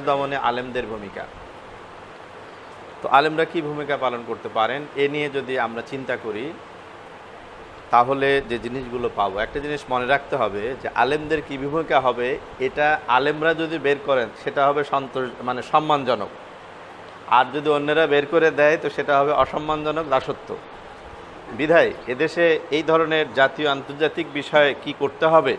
দমনে আলেমদের ভূমিকা। তো আলেমরা কি ভূমিকা পালন করতে পারেন? এ নিয়ে যদি আমরা চিন্তা করি, তাহলে যে জিনিসগুলো পাবো, একটা জিনিস মনে রাখতে হবে যে আলেমদের কি ভূমিকা হবে, এটা আলেমরা যদি বের করেন, সেটা হবে সন্তোষ মানে সম্মানজনক। আর যদি অন্যরা বের করে দেয়, তো সেটা হবে অসম্মানজনক দাসত্ব। বিধায় এদেশে এই ধরনের জাতীয় আন্তর্জাতিক বিষয়ে কি করতে হবে?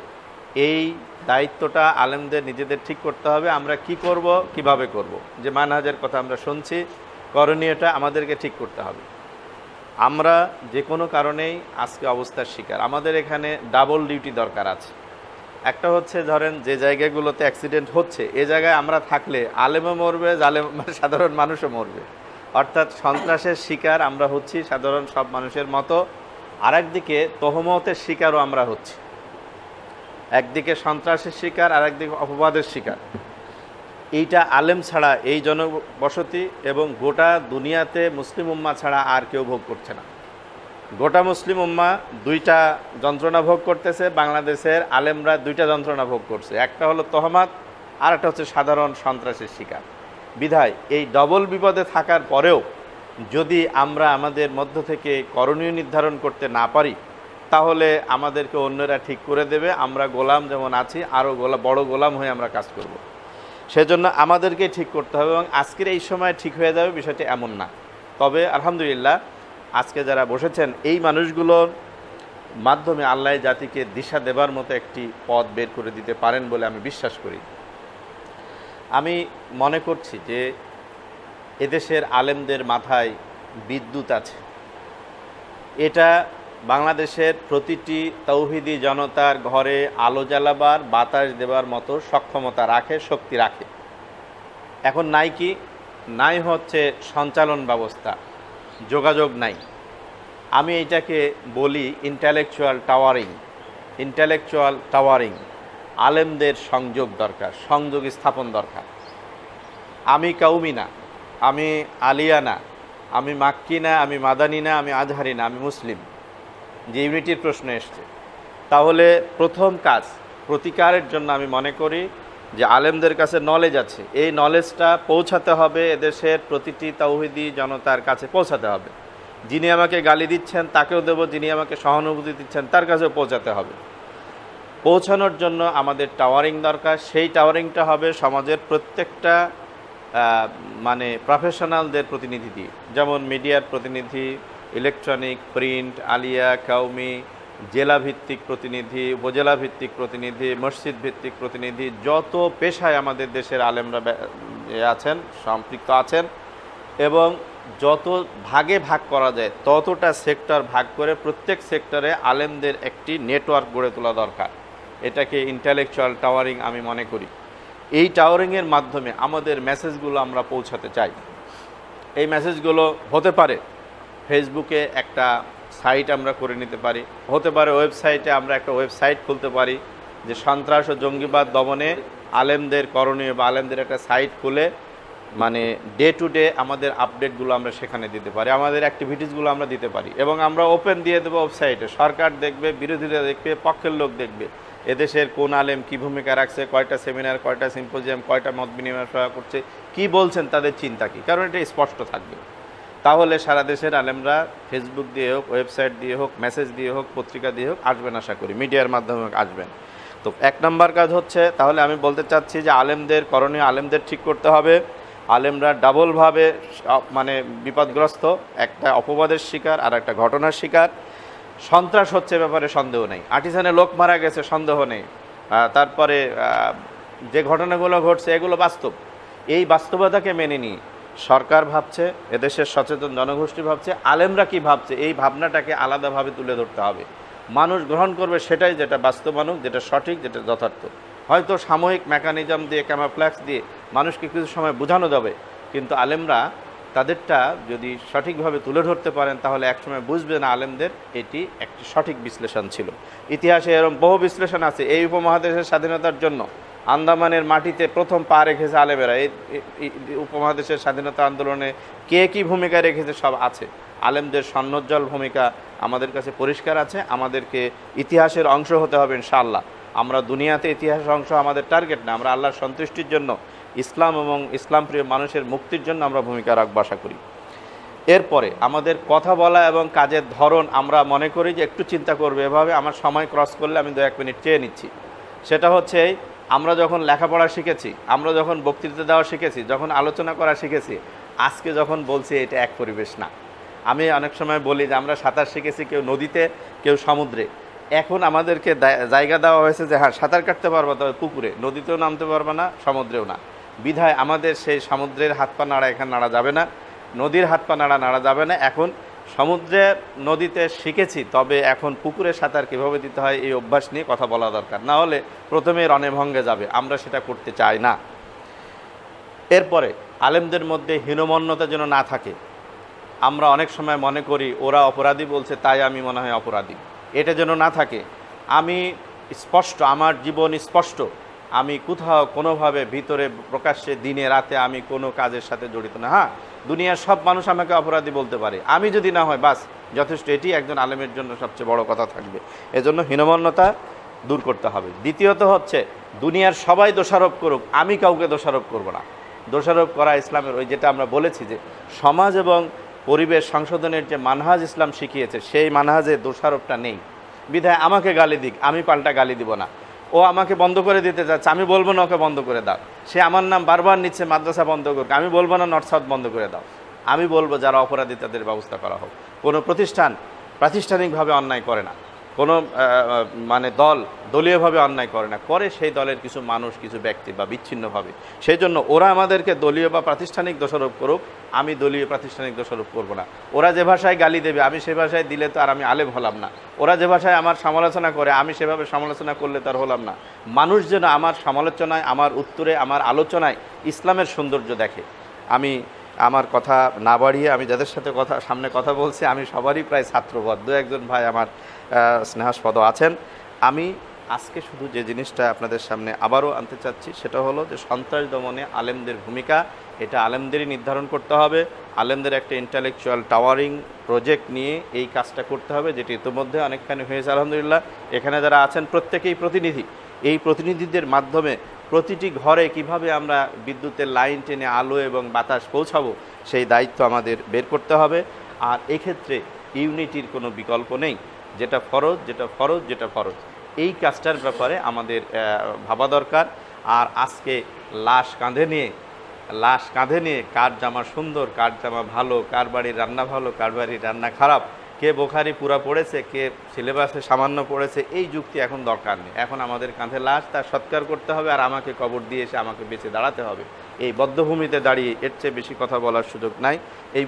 এই দায়িত্বটা আলেমদের নিজেদের ঠিক করতে হবে, আমরা কি করব, কীভাবে করব? যে মানহাজের কথা আমরা শুনছি, করণীয়টা আমাদেরকে ঠিক করতে হবে। আমরা যে কোনো কারণেই আজকে অবস্থার শিকার। আমাদের এখানে ডাবল ডিউটি দরকার আছে। একটা হচ্ছে ধরেন যে জায়গাগুলোতে অ্যাক্সিডেন্ট হচ্ছে, এ জায়গায় আমরা থাকলে আলেমও মরবে, জালেম, সাধারণ মানুষও মরবে। অর্থাৎ সন্ত্রাসের শিকার আমরা হচ্ছি সাধারণ সব মানুষের মতো। আরেকদিকে তহমতের শিকারও আমরা হচ্ছি। একদিকে সন্ত্রাসের শিকার আর একদিকে অপবাদের শিকার। এইটা আলেম ছাড়া এই জনবসতি এবং গোটা দুনিয়াতে মুসলিম উম্মা ছাড়া আর কেউ ভোগ করছে না। গোটা মুসলিম উম্মা দুইটা যন্ত্রণা ভোগ করতেছে, বাংলাদেশের আলেমরা দুইটা যন্ত্রণা ভোগ করছে। একটা হলো তহমাত আর একটা হচ্ছে সাধারণ সন্ত্রাসের শিকার। বিধায় এই ডবল বিপদে থাকার পরেও যদি আমরা আমাদের মধ্য থেকে করণীয় নির্ধারণ করতে না পারি তাহলে আমাদেরকে অন্যরা ঠিক করে দেবে। আমরা গোলাম যেমন আছি আরও গোলা, বড় গোলাম হয়ে আমরা কাজ করব। সেজন্য আমাদেরকে ঠিক করতে হবে এবং আজকের এই সময় ঠিক হয়ে যাবে বিষয়টি এমন না। তবে আলহামদুলিল্লাহ, আজকে যারা বসেছেন, এই মানুষগুলোর মাধ্যমে আল্লাহ জাতিকে দিশা দেবার মতো একটি পথ বের করে দিতে পারেন বলে আমি বিশ্বাস করি। আমি মনে করছি যে এদেশের আলেমদের মাথায় বিদ্যুৎ আছে। এটা বাংলাদেশের প্রতিটি তৌহিদি জনতার ঘরে আলো জ্বালাবার, বাতাস দেবার মতো সক্ষমতা রাখে, শক্তি রাখে। এখন নাই কি? নাই হচ্ছে সঞ্চালন ব্যবস্থা। যোগাযোগ নাই। আমি এইটাকে বলি ইন্টালেকচুয়াল টাওয়ারিং ইন্টালেকচুয়াল টাওয়ারিং আলেমদের সংযোগ দরকার, সংযোগ স্থাপন দরকার। আমি কাউমি না। আমি আলিয়া না। আমি মাক্কি না, আমি মাদানি না, আমি আজহারি না, আমি মুসলিম। যে ইউনিটির প্রশ্ন এসছে। তাহলে প্রথম কাজ, প্রতিকারের জন্য আমি মনে করি যে আলেমদের কাছে নলেজ আছে। এই নলেজটা পৌঁছাতে হবে এদেশের প্রতিটি তৌহিদি জনতার কাছে পৌঁছাতে হবে। যিনি আমাকে গালি দিচ্ছেন, তাকেও দেব, যিনি আমাকে সহানুভূতি দিচ্ছেন, তার কাছেও পৌঁছাতে হবে। পৌঁছানোর জন্য আমাদের টাওয়ারিং দরকার। সেই টাওয়ারিংটা হবে সমাজের প্রত্যেকটা মানে প্রফেশনালদের প্রতিনিধি দিয়ে। যেমন মিডিয়ার প্রতিনিধি ইলেকট্রনিক, প্রিন্ট, আলিয়া কাউমি জেলা ভিত্তিক প্রতিনিধি উপজেলা ভিত্তিক প্রতিনিধি মসজিদ ভিত্তিক প্রতিনিধি, যত পেশায় আমাদের দেশের আলেমরা আছেন, সম্পৃক্ত আছেন, এবং যত ভাগে ভাগ করা যায়, ততটা সেক্টর ভাগ করে প্রত্যেক সেক্টরে আলেমদের একটি নেটওয়ার্ক গড়ে তোলা দরকার। এটাকে ইন্টালেকচুয়াল টাওয়ারিং আমি মনে করি। এই টাওয়ারিংয়ের মাধ্যমে আমাদের মেসেজগুলো আমরা পৌঁছাতে চাই। এই মেসেজগুলো হতে পারে ফেসবুকে একটা সাইট আমরা করে নিতে পারি। হতে পারে ওয়েবসাইটে আমরা একটা ওয়েবসাইট খুলতে পারি যে সন্ত্রাস ও জঙ্গিবাদ দমনে আলেমদের করণীয় বা আলেমদের একটা সাইট খুলে মানে ডে টু ডে আমাদের আপডেটগুলো আমরা সেখানে দিতে পারি, আমাদের অ্যাক্টিভিটিসগুলো আমরা দিতে পারি এবং আমরা ওপেন দিয়ে দেবো ওয়েবসাইটে। সরকার দেখবে, বিরোধীরা দেখবে, পক্ষের লোক দেখবে এদেশের কোন আলেম কী ভূমিকা রাখছে, কয়টা সেমিনার কয়টা সিম্পোজিয়াম কয়টা মত বিনিময় করছে, কি বলছেন, তাদের চিন্তা কী? কারণ এটা স্পষ্ট থাকবে। তাহলে সারা দেশের আলেমরা ফেসবুক দিয়ে হোক ওয়েবসাইট দিয়ে হোক মেসেজ দিয়ে হোক, পত্রিকা দিয়ে হোক আসবেন আশা করি। মিডিয়ার মাধ্যমে আসবেন। তো এক নম্বর কাজ হচ্ছে, তাহলে আমি বলতে চাচ্ছি যে আলেমদের, করণীয় আলেমদের ঠিক করতে হবে। আলেমরা ডাবলভাবে মানে বিপদগ্রস্ত। একটা অপবাদের শিকার, আর একটা ঘটনার শিকার। সন্ত্রাস হচ্ছে ব্যাপারে সন্দেহ নেই। আর্টিসানে লোক মারা গেছে, সন্দেহ নেই। তারপরে যে ঘটনাগুলো ঘটছে, এগুলো বাস্তব। এই বাস্তবতাকে মেনে নিয়ে সরকার ভাবছে, এদেশের সচেতন জনগোষ্ঠী ভাবছে, আলেমরা কি ভাবছে, এই ভাবনাটাকে আলাদাভাবে তুলে ধরতে হবে। মানুষ গ্রহণ করবে সেটাই যেটা বাস্তবানুক, যেটা সঠিক, যেটা যথার্থ। হয়তো সাময়িক মেকানিজম দিয়ে ক্যামাফ্ল্যাক্স দিয়ে মানুষকে কিছু সময় বোঝানো যাবে, কিন্তু আলেমরা তাদেরটা যদি সঠিকভাবে তুলে ধরতে পারেন, তাহলে একসময় বুঝবে না আলেমদের এটি একটি সঠিক বিশ্লেষণ ছিল। ইতিহাসে এরকম বহু বিশ্লেষণ আছে এই উপমহাদেশের স্বাধীনতার জন্য। আন্দামানের মাটিতে প্রথম পা রেখেছে আলেমেরা এই উপমহাদেশের স্বাধীনতা আন্দোলনে কে কী ভূমিকা রেখেছে সব আছে। আলেমদের স্বর্ণোজ্জ্বল ভূমিকা আমাদের কাছে পরিষ্কার আছে। আমাদেরকে ইতিহাসের অংশ হতে হবে ইনশাআল্লাহ। আমরা দুনিয়াতে ইতিহাসের অংশ আমাদের টার্গেট না। আমরা আল্লাহর সন্তুষ্টির জন্য, ইসলাম এবং ইসলাম প্রিয় মানুষের মুক্তির জন্য আমরা ভূমিকা রাখব আশা করি। এরপরে আমাদের কথা বলা এবং কাজের ধরন আমরা মনে করি যে একটু চিন্তা করবে এভাবে। আমার সময় ক্রস করলে আমি দু এক মিনিট চেয়ে নিচ্ছি। সেটা হচ্ছে আমরা যখন লেখাপড়া শিখেছি, আমরা যখন বক্তৃতা দেওয়া শিখেছি, যখন আলোচনা করা শিখেছি, আজকে যখন বলছি এটা এক পরিবেশ না। আমি অনেক সময় বলি যে আমরা সাঁতার শিখেছি কেউ নদীতে, কেউ সমুদ্রে। এখন আমাদেরকে জায়গা দেওয়া হয়েছে যে হ্যাঁ সাঁতার কাটতে পারবা, তবে পুকুরে। নদীতেও নামতে পারবে না, সমুদ্রেও না। বিধায় আমাদের সেই সমুদ্রের হাত পা নাড়া এখানে নাড়া যাবে না, নদীর হাত পা নাড়া নাড়া যাবে না। এখন সমুদ্রে নদীতে শিখেছি, তবে এখন পুকুরে সাঁতার কীভাবে দিতে হয় এই অভ্যাস নিয়ে কথা বলা দরকার। না হলে প্রথমে রণে ভঙ্গে যাবে, আমরা সেটা করতে চাই না। এরপরে, আলেমদের মধ্যে হীনমন্যতা যেন না থাকে। আমরা অনেক সময় মনে করি, ওরা অপরাধী বলছে, তাই আমি মনে হয় অপরাধী। এটা যেন না থাকে, আমি স্পষ্ট, আমার জীবন স্পষ্ট। আমি কোথাও কোনোভাবে ভিতরে প্রকাশ্যে দিনে রাতে আমি কোনো কাজের সাথে জড়িত না। হ্যাঁ দুনিয়ার সব মানুষ আমাকে অপরাধী বলতে পারে। আমি যদি না হয়, বাস, যথেষ্ট, এটি একজন আলেমের জন্য সবচেয়ে বড় কথা থাকবে। এজন্য হীনমন্যতা দূর করতে হবে। দ্বিতীয়ত হচ্ছে, দুনিয়ার সবাই দোষারোপ করুক, আমি কাউকে দোষারোপ করব না। দোষারোপ করা ইসলামের ওই যেটা আমরা বলেছি যে, সমাজ এবং পরিবেশ সংশোধনের যে মানহাজ ইসলাম শিখিয়েছে, সেই মানহাজে দোষারোপটা নেই। বিধায় আমাকে গালি দিক, আমি পাল্টা গালি দিব না। ও আমাকে বন্ধ করে দিতে চাচ্ছে আমি বলব না ওকে বন্ধ করে দাও। সে আমার নাম বারবার নিচ্ছে, মাদ্রাসা বন্ধ করুক। আমি বলব না নর্থ সাউথ বন্ধ করে দাও। আমি বলব যারা অপরাধী তাদের ব্যবস্থা করা হোক। কোনো প্রতিষ্ঠান প্রাতিষ্ঠানিকভাবে অন্যায় করে না। কোনো মানে দল দলীয়ভাবে অন্যায় করে না। করে সেই দলের কিছু মানুষ, কিছু ব্যক্তি বা বিচ্ছিন্নভাবে। সেই জন্য ওরা আমাদেরকে দলীয় বা প্রাতিষ্ঠানিক দোষারোপ করুক, আমি দলীয় প্রাতিষ্ঠানিক দোষারোপ করব না। ওরা যে ভাষায় গালি দেবে, আমি সে ভাষায় দিলে তো আর আমি আলেম হলাম না। ওরা যে ভাষায় আমার সমালোচনা করে, আমি সেভাবে সমালোচনা করলে তার হলাম না। মানুষ যেন আমার সমালোচনায়, আমার উত্তরে, আমার আলোচনায় ইসলামের সৌন্দর্য দেখে। আমি আমার কথা না বাড়িয়ে আমি যাদের সাথে কথা, সামনে কথা বলছি, আমি সবারই প্রায় ছাত্রবদ্ধ। দু একজন ভাই আমার স্নেহাস্পদ আছেন। আমি আজকে শুধু যে জিনিসটা আপনাদের সামনে আবারও আনতে চাচ্ছি, সেটা হলো যে সন্ত্রাস দমনে আলেমদের ভূমিকা, এটা আলেমদেরই নির্ধারণ করতে হবে। আলেমদের একটা ইন্টালেকচুয়াল টাওয়ারিং প্রজেক্ট নিয়ে এই কাজটা করতে হবে, যেটি ইতিমধ্যে অনেকখানি হয়েছে, আলহামদুলিল্লাহ। এখানে যারা আছেন, প্রত্যেকেই প্রতিনিধি। এই প্রতিনিধিদের মাধ্যমে প্রতিটি ঘরে কীভাবে আমরা বিদ্যুতের লাইন টেনে আলো এবং বাতাস পৌঁছাবো, সেই দায়িত্ব আমাদের বের করতে হবে। আর এক্ষেত্রে ইউনিটির কোনো বিকল্প নেই। যেটা ফরজ যেটা ফরজ যেটা ফরজ। এই কাজটার ব্যাপারে আমাদের ভাবা দরকার। আর আজকে লাশ কাঁধে নিয়ে, লাশ কাঁধে নিয়ে কার জামা সুন্দর, কার জামা ভালো, কার বাড়ির রান্না ভালো, কার বাড়ির রান্না খারাপ কে বোখারি পুরা পড়েছে, কে সিলেবাসে সামান্য পড়েছে, এই যুক্তি এখন দরকার নেই। এখন আমাদের কাঁধে লাশ, তার সৎকার করতে হবে আর আমাকে কবর দিয়ে এসে আমাকে বেঁচে দাঁড়াতে হবে। এই বদ্ধভূমিতে দাঁড়িয়ে এর চেয়ে বেশি কথা বলার সুযোগ নাই। এই